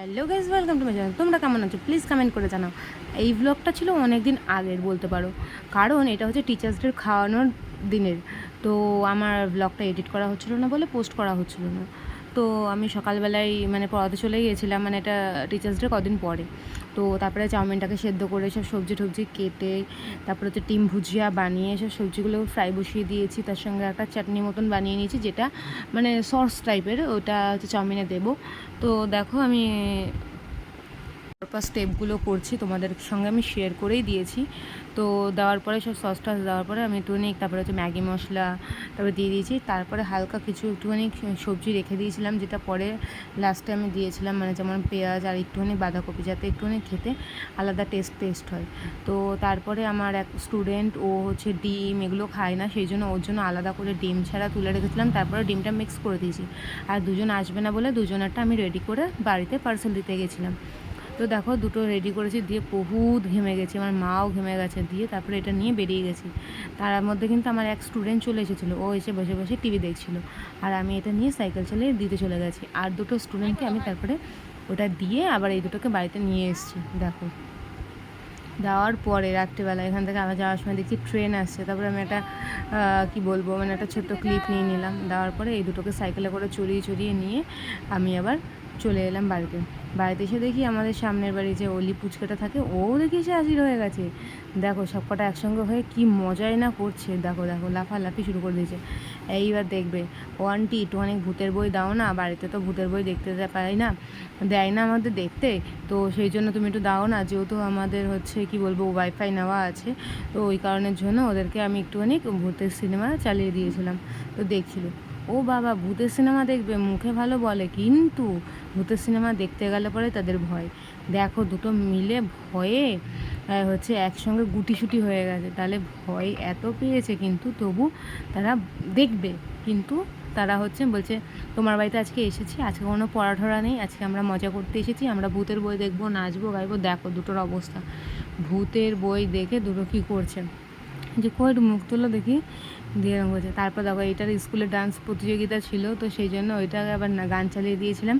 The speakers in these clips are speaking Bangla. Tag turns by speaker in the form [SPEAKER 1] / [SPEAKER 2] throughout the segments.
[SPEAKER 1] Hello guys welcome to my channel তোমরা কেমন আছো? প্লিজ কমেন্ট করে জানাও। এই ব্লগটা ছিল অনেক দিন আগের বলতে পারো। কারণ এটা হচ্ছে টিচার্স ডে খাওয়ানোর দিনের। তো আমার ব্লগটা এডিট করা হচ্ছিল না বলে পোস্ট করা হচ্ছিল না। তো আমি সকালবেলায় মানে পড়াতে চলে গিয়েছিলাম মানে এটা টিচার্স ডে কদিন পরে। তো তারপরে চাউমিনটাকে সেদ্ধ করে সব সবজি টবজি কেটে, তারপরে হচ্ছে ডিম ভুজিয়া বানিয়ে সব সবজিগুলো ফ্রাই বসিয়ে দিয়েছি, তার সঙ্গে একটা চাটনি মতন বানিয়ে নিয়েছি, যেটা মানে সস টাইপের ওটা হচ্ছে চাউমিনে দেবো। তো দেখো আমি তারপর স্টেপগুলো করছি, তোমাদের সঙ্গে আমি শেয়ার করেই দিয়েছি। তো দেওয়ার পরে সব সস টস দেওয়ার পরে আমি একটুখানি, তারপরে হচ্ছে ম্যাগি মশলা তারপরে দিয়ে দিয়েছি। তারপরে হালকা কিছু একটুখানি সবজি রেখে দিয়েছিলাম, যেটা পরে লাস্টে আমি দিয়েছিলাম মানে যেমন পেঁয়াজ আর একটুখানি বাঁধাকপি, যাতে একটুখানি খেতে আলাদা টেস্ট টেস্ট হয়। তো তারপরে আমার এক স্টুডেন্ট ও হচ্ছে ডিম এগুলো খায় না, সেই জন্য ওর জন্য আলাদা করে ডিম ছাড়া তুলে রেখেছিলাম, তারপরে ডিমটা মিক্স করে দিয়েছি। আর দুজন আসবে না বলে দুজনেরটা আমি রেডি করে বাড়িতে পার্সেল দিতে গেছিলাম। তো দেখো দুটো রেডি করেছি দিয়ে বহুত ঘেমে গেছি, আমার মাও ঘেমে গেছে দিয়ে তারপরে এটা নিয়ে বেরিয়ে গেছি। তার মধ্যে কিন্তু আমার এক স্টুডেন্ট চলে এসেছিল, ও এসে বসে বসে টিভি দেখছিল আর আমি এটা নিয়ে সাইকেল চালিয়ে দিতে চলে গেছি। আর দুটো স্টুডেন্টকে আমি তারপরে ওটা দিয়ে আবার এই দুটোকে বাড়িতে নিয়ে এসেছি, দেখো। দেওয়ার পরে রাত্রিবেলা এখান থেকে আবার যাওয়ার সময় দেখছি ট্রেন আসছে, তারপরে আমি একটা কি বলব মানে একটা ছোট্ট ক্লিপ নিয়ে নিলাম। দেওয়ার পরে এই দুটোকে সাইকেলে করে চড়িয়ে চড়িয়ে নিয়ে আমি আবার চলে এলাম বাড়িতে। বাড়িতে এসে দেখি আমাদের সামনের বাড়ি যে অলি পুচকাটা থাকে ও দেখি সে হাজির হয়ে গেছে। দেখো সব কটা একসঙ্গে হয়ে কি মজাই না করছে। দেখো দেখো, লাফালাফি শুরু করে দিয়েছে। এইবার দেখবে ও আন্টি একটু অনেক ভূতের বই দাও না, বাড়িতে তো ভূতের বই দেখতে পাই না, দেয় না আমাদের দেখতে। তো সেই জন্য তুমি একটু দাও না, যেহেতু আমাদের হচ্ছে কি বলব ওয়াইফাই নেওয়া আছে। তো ওই কারণের জন্য ওদেরকে আমি একটুখানি ভূতের সিনেমা চালিয়ে দিয়েছিলাম। তো দেখছিল। ও বাবা, ভূতের সিনেমা দেখবে, মুখে ভালো বলে, কিন্তু ভূতের সিনেমা দেখতে গেলে পরে তাদের ভয়। দেখো, দুটো মিলে ভয়ে হচ্ছে একসঙ্গে গুটিসুটি হয়ে গেছে। তাহলে ভয় এত পেয়েছে, কিন্তু তবু তারা দেখবে। কিন্তু তারা হচ্ছে বলছে, তোমার বাড়িতে আজকে এসেছি, আজকে কোনো পড়াঠরা নেই, আজকে আমরা মজা করতে এসেছি, আমরা ভূতের বই দেখব, নাচবো, গাইবো। দেখো, দুটোর অবস্থা। ভূতের বই দেখে দুটো কী করছে? যে কই একটু মুখ তুলো দেখি দিয়ে এরকম করছে তারপর দেখো এটার স্কুলে ডান্স প্রতিযোগিতা ছিল তো সেই জন্য ওইটাকে আবার না গান চালিয়ে দিয়েছিলাম।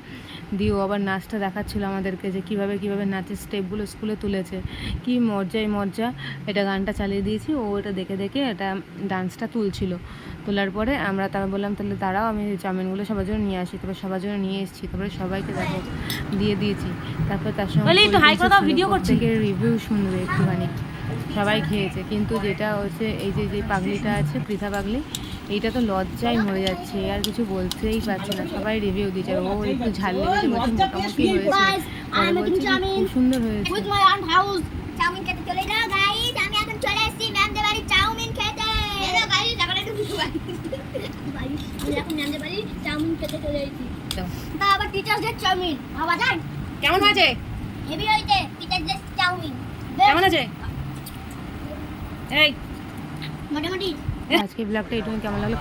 [SPEAKER 1] দিয়ে ও আবার নাচটা দেখাচ্ছিল আমাদেরকে যে কীভাবে কীভাবে নাচের স্টেপগুলো স্কুলে তুলেছে। কি মজ্জাই মজ্জা। এটা গানটা চালিয়ে দিয়েছি ও এটা দেখে দেখে এটা ডান্সটা তুলছিল। তোলার পরে আমরা তারপর বললাম তাহলে তারাও আমি চাউমিনগুলো সবার জন্য নিয়ে আসি। তারপর সবার জন্য নিয়ে এসেছি। তারপরে সবাইকে দেখো দিয়ে দিয়েছি। তারপর তার সঙ্গে
[SPEAKER 2] করছি।
[SPEAKER 1] রিভিউ শুনবে একটুখানি। সবাই খেয়েছে। কিন্তু যেটা হচ্ছে এই যে যে পাগলিটা আছে পৃথা পাগলি এইটা তো লজ্জায় মরে যাচ্ছে আর কিছু বলতেই পারছে না। সবাই রিভিউ দিচ্ছে ও একটু ঝাল লেগেছে মোটামুটি হয়েছে। খুব সুন্দর হয়েছে। কেমন
[SPEAKER 3] চাউমিন
[SPEAKER 1] কেমন আছে এই
[SPEAKER 3] মোটামুটি
[SPEAKER 1] আজকে ব্লগটা এটুকু কেমন লাগল